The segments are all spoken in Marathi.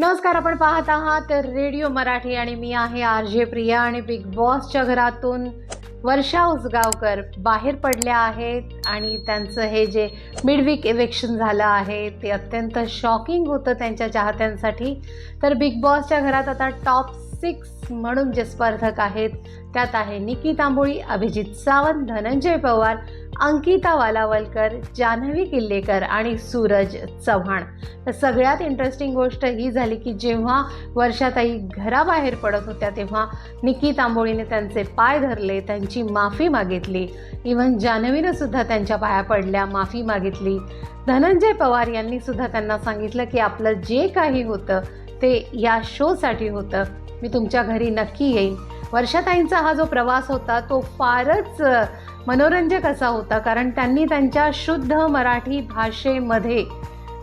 नमस्कार आपण पाहत आहात रेडिओ मराठी आणि मी आहे आर जे प्रिया आणि बिग बॉसच्या घरातून वर्षा उसगावकर बाहेर पडल्या आहेत आणि त्यांचं हे जे मिडवीक इलेक्शन झालं आहे ते अत्यंत शॉकिंग होतं त्यांच्या चाहत्यांसाठी. तर बिग बॉसच्या घरात आता टॉप सिक्स म्हणून जे स्पर्धक आहेत त्यात आहे निकी तांबोळी अभिजित सावंत धनंजय पवार अंकिता वालावलकर जान्हवी किल्लेकर आणि सूरज चव्हाण. तर सगळ्यात इंटरेस्टिंग गोष्ट ही झाली की जेव्हा वर्षाताई घराबाहेर पडत होत्या तेव्हा निकी तांबोळीने त्यांचे पाय धरले त्यांची माफी मागितली. इव्हन जान्हवीनं सुद्धा त्यांच्या पाया पडल्या माफी मागितली. धनंजय पवार यांनी सुद्धा त्यांना सांगितलं की आपलं जे काही होतं ते या शोसाठी होतं. मी तुमच्या घरी नक्की येईन. वर्षाताईंचा हा जो प्रवास होता तो फारच मनोरंजक असा होता. कारण त्यांनी त्यांच्या शुद्ध मराठी भाषेमध्ये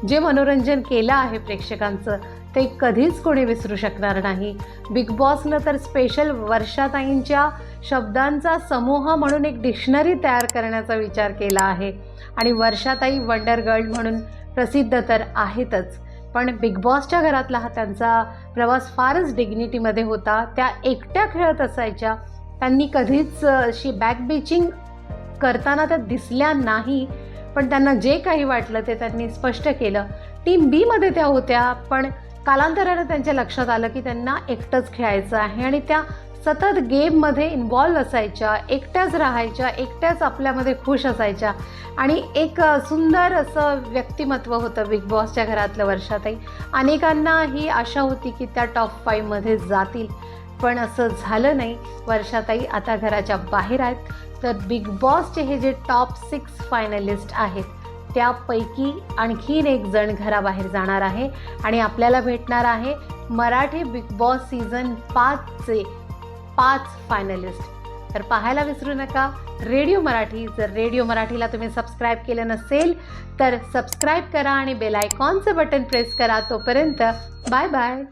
जे मनोरंजन केलं आहे प्रेक्षकांचं ते कधीच कोणी विसरू शकणार नाही. बिग बॉसनं तर स्पेशल वर्षाताईंच्या शब्दांचा समूह म्हणून एक डिक्शनरी तयार करण्याचा विचार केला आहे. आणि वर्षाताई वंडर गर्ल म्हणून प्रसिद्ध तर आहेतच. पण बिग बॉसच्या घरातला हा त्यांचा प्रवास फारच डिग्निटीमध्ये होता. त्या एकट्या खेळत असायच्या. त्यांनी कधीच अशी बॅकबिचिंग करताना त्या दिसल्या नाही पण त्यांना जे काही वाटलं ते त्यांनी स्पष्ट केलं. टीम बीमध्ये त्या होत्या पण कालांतरानं त्यांच्या लक्षात आलं की त्यांना एकटंच खेळायचं आहे आणि त्या सतत गेममध्ये इन्वॉल्व असायच्या एकट्याच राहायच्या एकट्याच आपल्यामध्ये खुश असायच्या. आणि एक सुंदर असं व्यक्तिमत्व होतं बिग बॉसच्या घरातलं वर्षाताई अनेकांना ही आशा होती की त्या टॉप फाईव्हमध्ये जातील. पण असं झालं नाही. वर्षाताई आता घराच्या बाहेर आहेत. तर बिग बॉसचे हे जे टॉप सिक्स फायनलिस्ट आहेत त्यापैकी आणखीन एक जण घराबाहेर जाणार आहे. आणि आपल्याला भेटणार आहे मराठी बिग बॉस सीझन पाचचे पाच फायनलिस्ट तर पाहायला विसरू नका. रेडिओ मराठी जर रेडिओ मराठीला तुम्ही सबस्क्राईब केलं नसेल तर सबस्क्राईब करा आणि बेल आयकॉनचं बटन प्रेस करा. तोपर्यंत बाय बाय